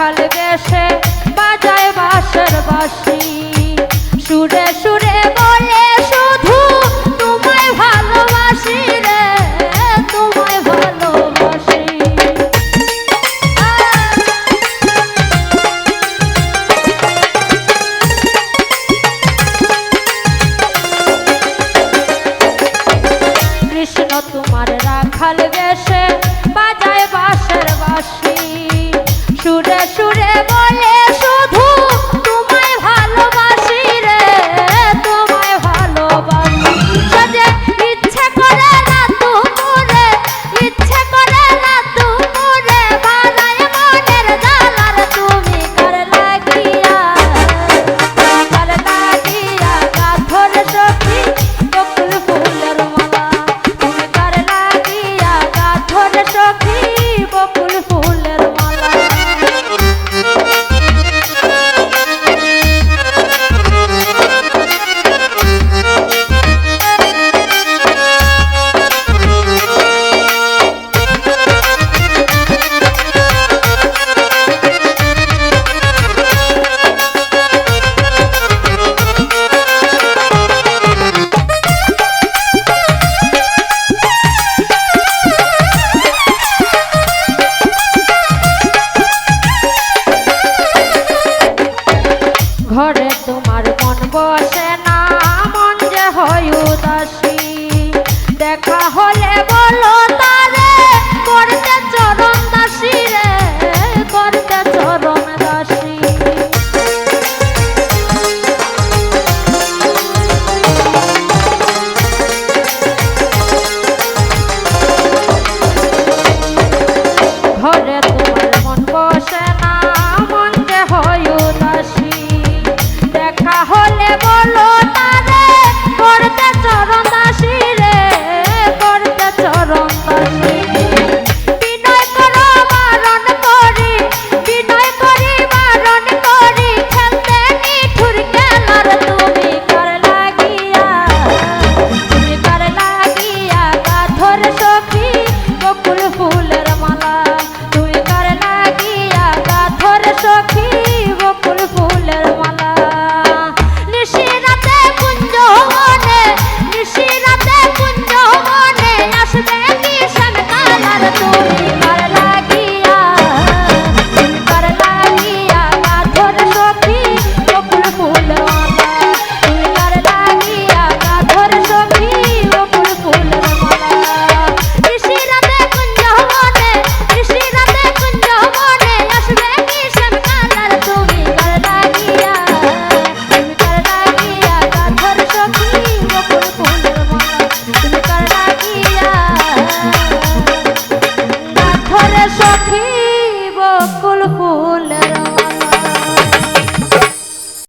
রাখাল বাজায় বাসর বাসি সুরে সুরে বলে, শুধু তোমায় ভালোবাসি রে, তোমায় ভালোবাসি। কৃষ্ণ, তুমি তোমার মন বসে না মন যে হয় উদাসী। দেখা হলে বলো তারে